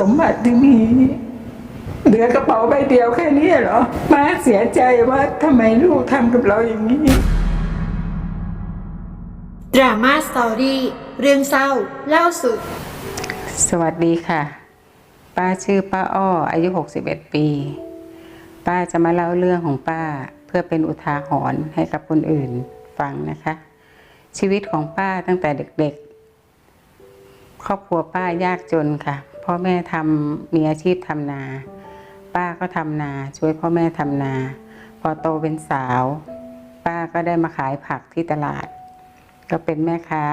สมบัติที่มีเหลือกระเป๋าใบเดียวแค่นี้เหรอมาเสียใจว่าทำไมลูกทำกับเราอย่างนี้ ดราม่าสตอรี่เรื่องเศร้า เล่าสุด สวัสดีค่ะ ป้าชื่อป้าอ้อ อายุ 61 ปี ป้าจะมาเล่าเรื่องของป้าเพื่อเป็นอุทาหรณ์ให้กับคนอื่นฟังนะคะ ชีวิตของป้าตั้งแต่เด็กๆ ครอบครัวป้ายากจนค่ะ พ่อแม่ทำมีอาชีพทำนา ป้าก็ทำนา ช่วยพ่อแม่ทำนา พอโตเป็นสาว ป้าก็ได้มาขายผักที่ตลาด ก็เป็นแม่ค้า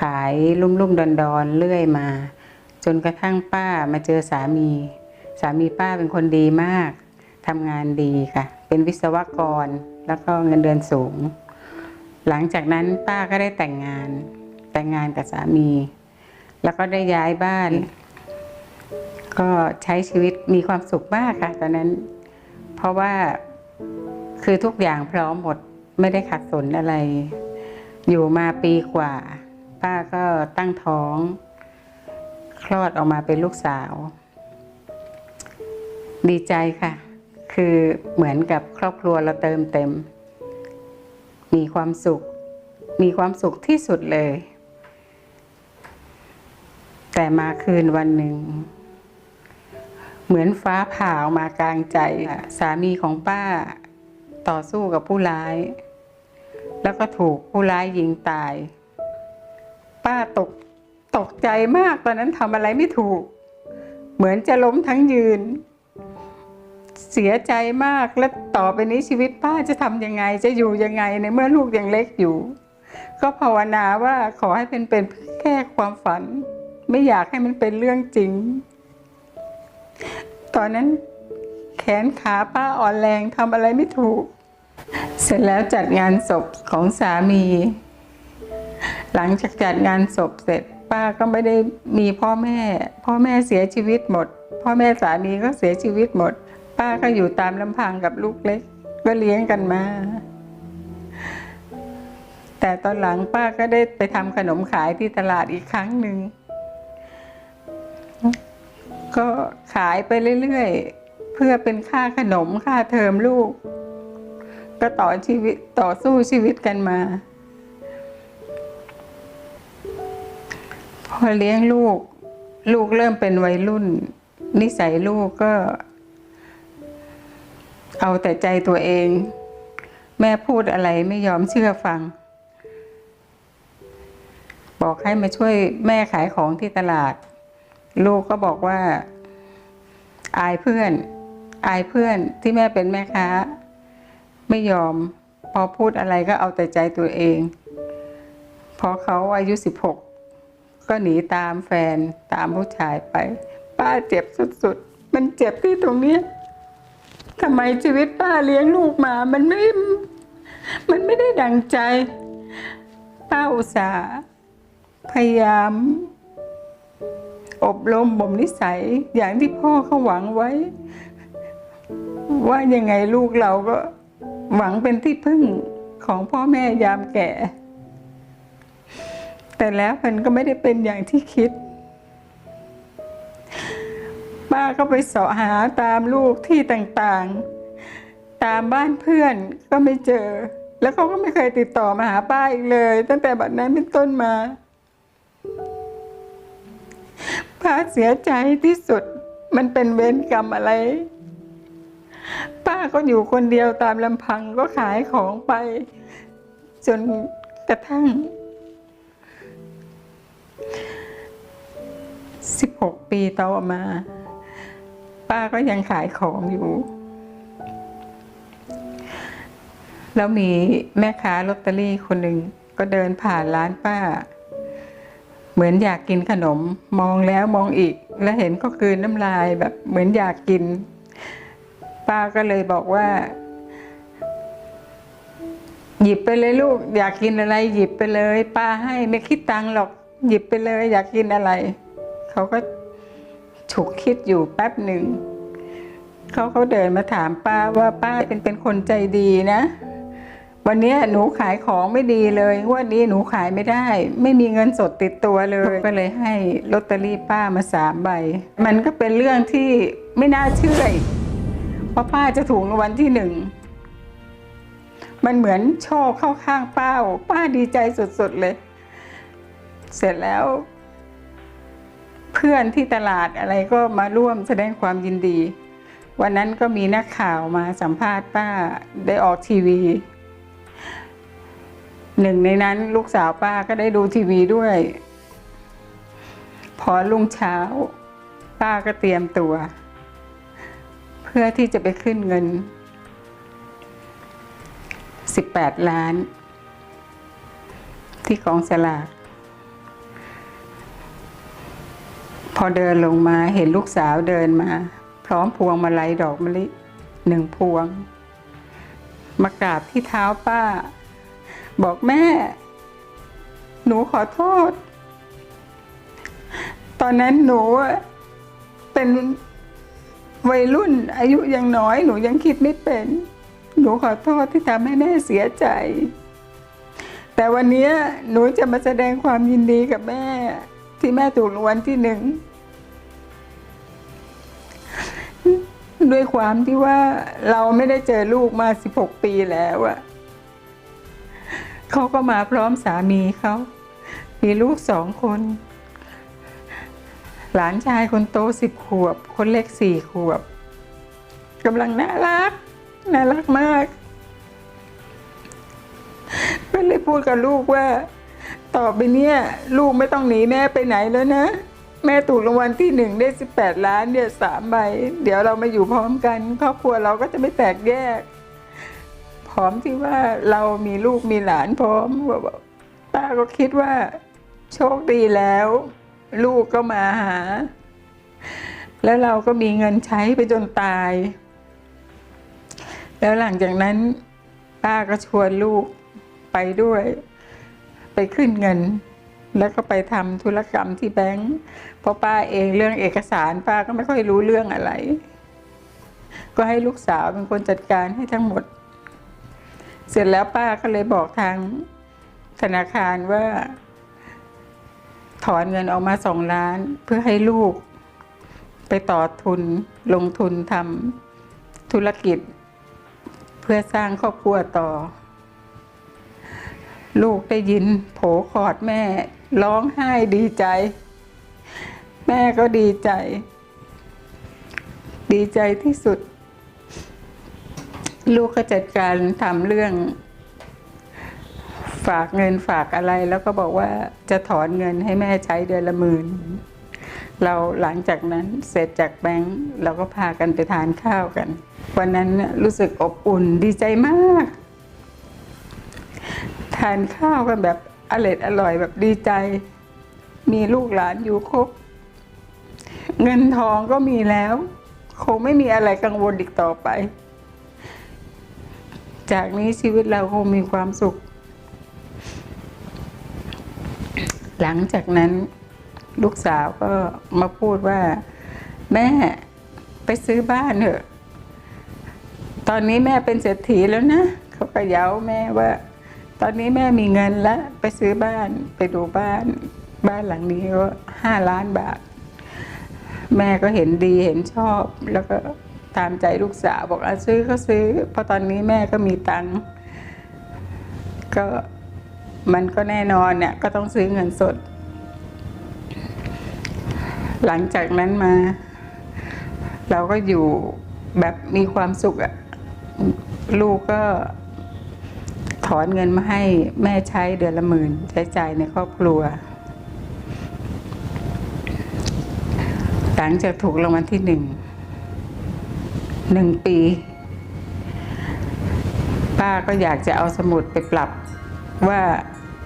ขายลุ่มๆดอนๆเรื่อยมา จนกระทั่งป้ามาเจอสามี สามีป้าเป็นคนดีมากทำงานดีค่ะ เป็นวิศวกรแล้วก็เงินเดือนสูง หลังจากนั้นป้าก็ได้แต่งงานแต่งงานกับสามี แล้วก็ได้ย้ายบ้าน ก็ใช้ชีวิตมีความสุขมากค่ะตอนนั้น เพราะว่าคือทุกอย่างพร้อมหมดไม่ได้ขัดสนอะไร อยู่มาปีกว่า ป้าก็ตั้งท้อง คลอดออกมาเป็นลูกสาว ดีใจค่ะ คือเหมือนกับครอบครัวเราเติมเต็ม มีความสุข มีความสุขที่สุดเลย แต่มาคืนวันหนึ่ง เหมือนฟ้าผ่าออกมากลางใจ สามีของป้าต่อสู้กับผู้ร้าย แล้วก็ถูกผู้ร้ายยิงตาย ป้าตกตกใจมากตอนนั้นทำอะไรไม่ถูก เหมือนจะล้มทั้งยืน เสียใจมากและต่อไปนี้ชีวิตป้าจะทำยังไง จะอยู่ยังไงในเมื่อลูกยังเล็กอยู่ ก็ภาวนาว่าขอให้เป็นเป็นแค่ความฝัน ไม่อยากให้มันเป็นเรื่องจริง ตอนนั้นแขนขาป้าอ่อนแรงทำอะไรไม่ถูก เสร็จแล้วจัดงานศพของสามี หลังจากจัดงานศพเสร็จป้าก็ไม่ได้มีพ่อแม่ พ่อแม่เสียชีวิตหมด พ่อแม่สามีก็เสียชีวิตหมด ป้าก็อยู่ตามลำพังกับลูกเล็ก ก็เลี้ยงกันมา แต่ตอนหลังป้าก็ได้ไปทำขนมขายที่ตลาดอีกครั้งหนึ่ง ก็ขายไปเรื่อยๆ เพื่อเป็นค่าขนมค่าเทอมลูก ก็ต่อชีวิตต่อสู้ชีวิตกันมา พอเลี้ยงลูก ลูกเริ่มเป็นวัยรุ่น นิสัยลูกก็ เอาแต่ใจตัวเอง แม่พูดอะไรไม่ยอมเชื่อฟัง บอกให้มาช่วยแม่ขายของที่ตลาด ลูกก็บอกว่า อายเพื่อน อายเพื่อนที่แม่เป็นแม่ค้า ไม่ยอม พอพูดอะไรก็เอาแต่ใจตัวเอง พอเขาอายุสิบหกก็หนีตามแฟนตามผู้ชายไป ป้าเจ็บสุดๆ มันเจ็บที่ตรงนี้ทำไมชีวิตป้าเลี้ยงลูกมา มันไม่ มันไม่ได้ดังใจ ป้าอุตส่าห์พยายาม อบรมบ่มนิสัยอย่างที่พ่อเขาหวังไว้ ว่ายังไงลูกเราก็หวังเป็นที่พึ่งของพ่อแม่ยามแก่ แต่แล้วมันก็ไม่ได้เป็นอย่างที่คิดป้าก็ไปเสาะหาตามลูกที่ต่างๆ ตามบ้านเพื่อนก็ไม่เจอ แล้วเขาก็ไม่เคยติดต่อมาหาป้าอีกเลย ตั้งแต่บัดนั้นเป็นต้นมา ป้าเสียใจที่สุด มันเป็นเวรกรรมอะไร ป้าก็อยู่คนเดียวตามลำพังก็ขายของไป จนกระทั่งสิบหกปีต่อมา ป้าก็ยังขายของอยู่ แล้วมีแม่ค้าลอตเตอรี่คนหนึ่งก็เดินผ่านร้านป้า เหมือนอยากกินขนมมองแล้วมองอีก แล้วเห็นก็กลืนน้ำลายแบบเหมือนอยากกิน ป้าก็เลยบอกว่า หยิบไปเลยลูก อยากกินอะไร หยิบไปเลย ป้าให้ไม่คิดตังค์หรอก หยิบไปเลย อยากกินอะไร เขาก็ฉุกคิดอยู่แป๊บหนึ่งเขาเขาเดินมาถามป้าว่าป้าเป็นเป็นคนใจดีนะ วันนี้หนูขายของไม่ดีเลยวันนี้หนูขายไม่ได้ ไม่มีเงินสดติดตัวเลยก็เลยให้ลอตเตอรี่ป้ามาสามใบ มันก็เป็นเรื่องที่ไม่น่าเชื่อเพราะป้าจะถูกรางวัลที่หนึ่งมันเหมือนโชคเข้าข้างป้าป้าดีใจสุดๆเลย เสร็จแล้ว เพื่อนที่ตลาดอะไรก็มาร่วมแสดงความยินดี วันนั้นก็มีนักข่าวมาสัมภาษณ์ป้าได้ออกทีวี หนึ่งในนั้นลูกสาวป้าก็ได้ดูทีวีด้วย พอรุ่งเช้า ป้าก็เตรียมตัว เพื่อที่จะไปขึ้นเงิน 18 ล้าน ที่กองสลากพอเดินลงมาเห็นลูกสาวเดินมา พร้อมพวงมาลัยดอกมะลิหนึ่งพวง มากราบที่เท้าป้า บอกแม่ หนูขอโทษ ตอนนั้นหนูเป็นวัยรุ่นอายุยังน้อย หนูยังคิดไม่เป็น หนูขอโทษที่ทำให้แม่เสียใจ แต่วันนี้หนูจะมาแสดงความยินดีกับแม่ ที่แม่ถูกรางวัลที่หนึ่งด้วยความที่ว่าเราไม่ได้เจอลูกมา 16 ปีแล้วอะ เขาก็มาพร้อมสามีเขามีลูกสองคน หลานชายคนโตสิบขวบ คนเล็กสี่ขวบกำลังน่ารัก น่ารักมากก็เลยพูดกับลูกว่า ต่อไปเนี้ยลูกไม่ต้องหนีแม่ไปไหนแล้วนะ แม่ถูกรางวัลที่หนึ่งได้สิบแปดล้านเนี่ยสามใบ เดี๋ยวเรามาอยู่พร้อมกัน ครอบครัวเราก็จะไม่แตกแยก พร้อมที่ว่าเรามีลูกมีหลานพร้อมป้าก็คิดว่า โชคดีแล้ว ลูกก็มาหา แล้วเราก็มีเงินใช้ไปจนตาย แล้วหลังจากนั้น ป้าก็ชวนลูกไปด้วย ไปขึ้นเงิน แล้วก็ไปทำธุรกรรมที่แบงก์เพราะป้าเองเรื่องเอกสารป้าก็ไม่ค่อยรู้เรื่องอะไร ก็ให้ลูกสาวเป็นคนจัดการให้ทั้งหมด เสร็จแล้วป้าก็เลยบอกทางธนาคารว่า ถอนเงินออกมาสองล้าน เพื่อให้ลูก ไปต่อทุนลงทุนทำธุรกิจ เพื่อสร้างครอบครัวต่อ ลูกได้ยินโผกอดแม่ ร้องไห้ดีใจ แม่ก็ดีใจ ดีใจที่สุด ลูกก็จัดการทำเรื่องฝากเงินฝากอะไร แล้วก็บอกว่าจะถอนเงินให้แม่ใช้เดือนละหมื่นเราหลังจากนั้นเสร็จจากแบงก์เราก็พากันไปทานข้าวกัน วันนั้นรู้สึกอบอุ่นดีใจมาก ทานข้าวกันแบบอร่อยอร่อยแบบดีใจ มีลูกหลานอยู่ครบ เงินทองก็มีแล้ว คงไม่มีอะไรกังวลอีกต่อไป จากนี้ชีวิตเราคงมีความสุข หลังจากนั้นลูกสาวก็มาพูดว่า แม่ไปซื้อบ้านเถอะ ตอนนี้แม่เป็นเศรษฐีแล้วนะเขาก็เย้าแม่ว่า ตอนนี้แม่มีเงินแล้วไปซื้อบ้านไปดูบ้าน บ้านหลังนี้ก็ห้าล้านบาท แม่ก็เห็นดีเห็นชอบแล้วก็ ตามใจลูกสาวบอกอะซื้อก็ซื้อ เพราะตอนนี้แม่ก็มีตังค์ก็มันก็แน่นอนเนี่ยก็ต้องซื้อเงินสด หลังจากนั้นมา เราก็อยู่แบบมีความสุขอะลูกก็ถอนเงินมาให้แม่ใช้เดือนละหมื่นใช้จ่ายในครอบครัว หลังจากถูกรางวัลที่หนึ่ง หนึ่งปี ป้าก็อยากจะเอาสมุดไปปรับว่า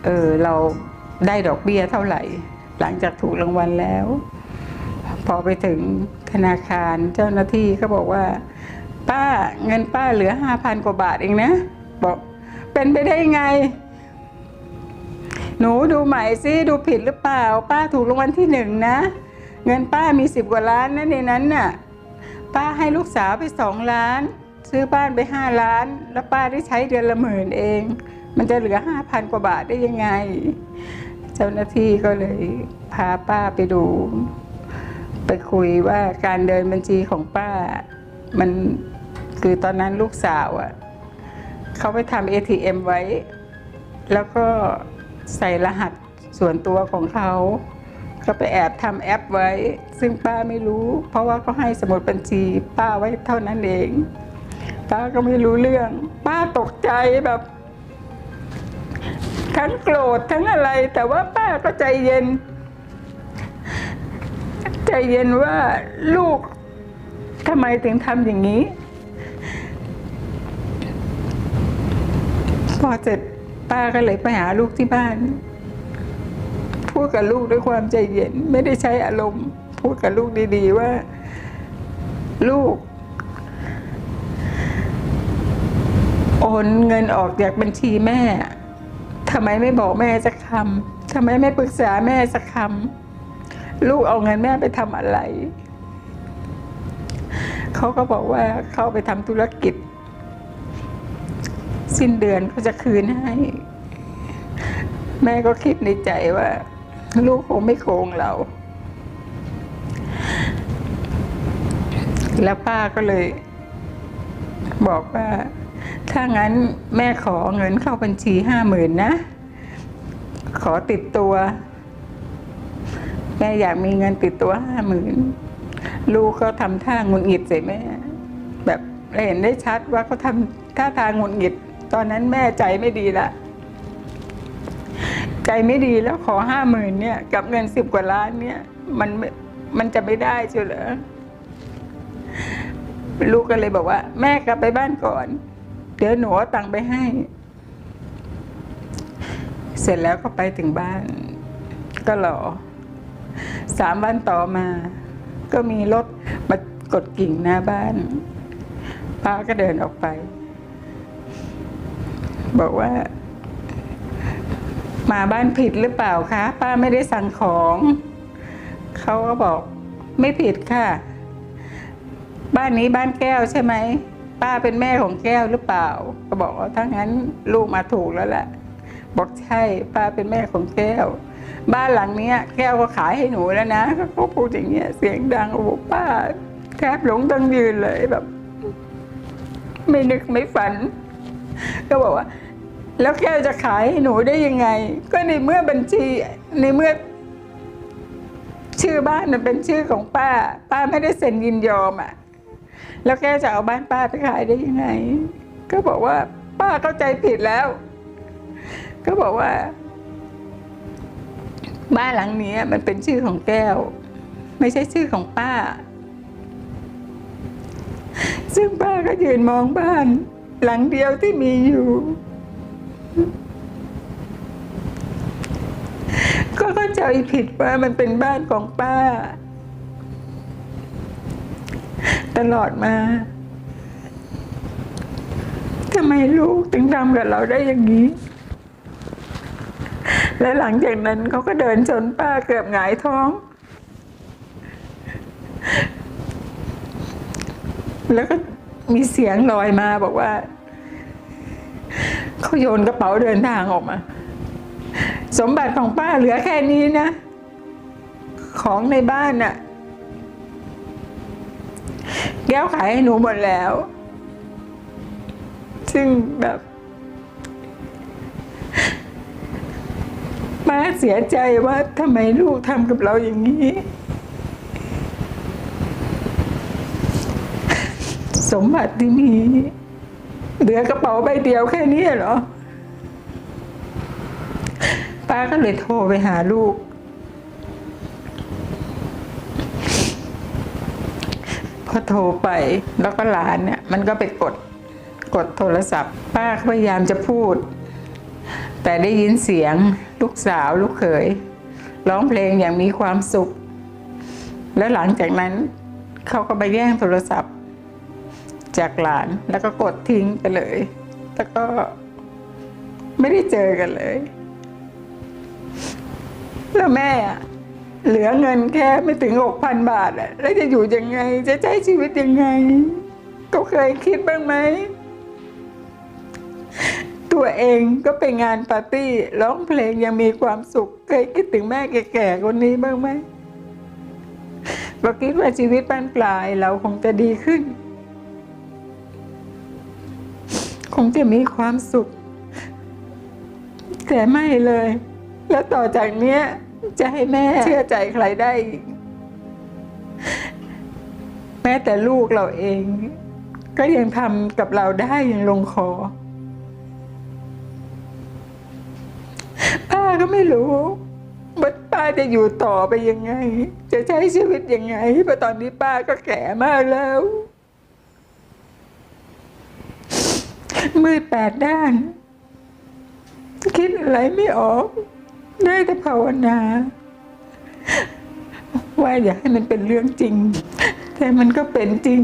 เออเราได้ดอกเบี้ยเท่าไหร่ หลังจากถูกรางวัลแล้ว พอไปถึงธนาคารเจ้าหน้าที่ก็บอกว่า ป้าเงินป้าเหลือห้าพันกว่าบาทเองนะ บอกเป็นไปได้ไง หนูดูใหม่ซิดูผิดหรือเปล่า ป้าถูกรางวัลที่หนึ่งนะ เงินป้ามีสิบกว่าล้านนะในนั้นน่ะ ป้าให้ลูกสาวไปสองล้าน ซื้อบ้านไปห้าล้าน แล้วป้าได้ใช้เดือนละหมื่นเอง มันจะเหลือห้าพันกว่าบาทได้ยังไง เจ้าหน้าที่ก็เลยพาป้าไปดู ไปคุยว่าการเดินบัญชีของป้า มันคือตอนนั้นลูกสาวอะ่ะเขาไปทำ ATM ไว้ แล้วก็ใส่รหัสส่วนตัวของเขา ก็ไปแอบทำแอปไว้ ซึ่งป้าไม่รู้ เพราะว่าเขาให้สมุดบัญชี ป้าไว้เท่านั้นเอง ป้าก็ไม่รู้เรื่อง ป้าตกใจแบบทั้งโกรธทั้งอะไร แต่ว่าป้าก็ใจเย็น ใจเย็นว่าลูกทำไมถึงทำอย่างนี้ พอเสร็จป้าก็เลยไปหาลูกที่บ้าน พูดกับลูกด้วยความใจเย็น ไม่ได้ใช้อารมณ์ พูดกับลูกดี ๆ ว่า ลูก โอนเงินออกจากบัญชีแม่ทำไมไม่บอกแม่สักคำทำไมไม่ปรึกษาแม่สักคำลูกเอาเงินแม่ไปทำอะไรเขาก็บอกว่าเขาไปทำธุรกิจ สิ้นเดือนเขาจะคืนให้ แม่ก็คิดในใจว่า ลูกคงไม่โกงเรา แล้วป้าก็เลย บอกว่า ถ้างั้นแม่ขอเงินเข้าบัญชีห้าหมื่นนะ ขอติดตัว แม่อยากมีเงินติดตัวห้าหมื่นลูกก็ทำท่าหงุดหงิดใส่แม่ แบบเห็นได้ชัดว่าเขาทำท่าทางหงุดหงิด ตอนนั้นแม่ใจไม่ดีละ ใจไม่ดีแล้วขอห้าหมื่นเนี่ย กับเงินสิบกว่าล้านเนี่ย มันม่มันจะไม่ได้เชียวเหรอลูกก็เลยบอกว่า แม่กลับไปบ้านก่อน เดี๋ยวหนูเอาตังค์ไปให้ เสร็จแล้วก็ไปถึงบ้าน ก็รอสามวันต่อมา ก็มีรถมากดกิ่งหน้าบ้านป้าก็เดินออกไป บอกว่า มาบ้านผิดหรือเปล่าคะ ป้าไม่ได้สั่งของ เขาก็บอกไม่ผิดค่ะ บ้านนี้บ้านแก้วใช่ไหม ป้าเป็นแม่ของแก้วหรือเปล่า ก็บอกว่าถ้างั้นลูกมาถูกแล้วแหละบอกใช่ป้าเป็นแม่ของแก้ว บ้านหลังเนี้ย แก้วก็ขายให้หนูแล้วนะเขาพูดอย่างเงี้ยเสียงดังโอ้โหป้า แทบหลงตั้งยืนเลยแบบ ไม่นึกไม่ฝัน ก็บอกว่า แล้วแก้วจะขายให้หนูได้ยังไง ก็ในเมื่อบัญชีในเมื่อ ชื่อบ้านมันเป็นชื่อของป้า ป้าไม่ได้เซ็นยินยอมอะ แล้วแกจะเอาบ้านป้าไปขายได้ยังไง ก็บอกว่า ป้าเข้าใจผิดแล้ว ก็บอกว่า บ้านหลังนี้มันเป็นชื่อของแก้ว ไม่ใช่ชื่อของป้า ซึ่งป้าก็ยืนมองบ้าน หลังเดียวที่มีอยู่ ก็เข้าใจผิดว่ามันเป็นบ้านของป้า ตลอดมาทำไมลูกถึงทำกับเราได้อย่างนี้ และหลังจากนั้นเขาก็เดินชนป้าเกือบหงายท้อง แล้วก็มีเสียงลอยมาบอกว่า เขาโยนกระเป๋าเดินทางออกมา สมบัติของป้าเหลือแค่นี้นะ ของในบ้านน่ะ แก้วขายให้หนูหมดแล้ว ซึ่งแบบป้าเสียใจว่าทำไมลูกทำกับเราอย่างนี้ สมบัติที่มี เหลือกระเป๋าใบเดียวแค่นี้เหรอ ป้าก็เลยโทรไปหาลูก พอโทรไปแล้วก็หลานเนี่ย มันก็ไปกดกดโทรศัพท์ ป้าพยายามจะพูด แต่ได้ยินเสียงลูกสาวลูกเขยร้องเพลงอย่างมีความสุข แล้วหลังจากนั้นเขาก็ไปแย่งโทรศัพท์ จากหลานแล้วก็กดทิ้งไปเลย แล้วก็ไม่ได้เจอกันเลย แล้วแม่อะเหลือเงินแค่ไม่ถึงหกพันบาทอะแล้วจะอยู่ยังไง จะใช้ชีวิตยังไง ก็เคยคิดบ้างไหม ตัวเองก็ไปงานปาร์ตี้ร้องเพลงยังมีความสุข เคยคิดถึงแม่แก่ๆคนนี้บ้างไหมก็คิดว่าชีวิตบ้านปลายเราคงจะดีขึ้น คงจะมีความสุข แต่ไม่เลย แล้วต่อจากเนี้ย จะให้แม่เชื่อใจใครได้ แม้แต่ลูกเราเอง ก็ยังทำกับเราได้อย่างลงคอป้าก็ไม่รู้ว่าป้าจะอยู่ต่อไปยังไง จะใช้ชีวิตยังไงเพราะตอนนี้ป้าก็แก่มากแล้ว มืดแปดด้าน คิดอะไรไม่ออก ได้แต่ภาวนา ว่าอย่าให้มันเป็นเรื่องจริง แต่มันก็เป็นจริง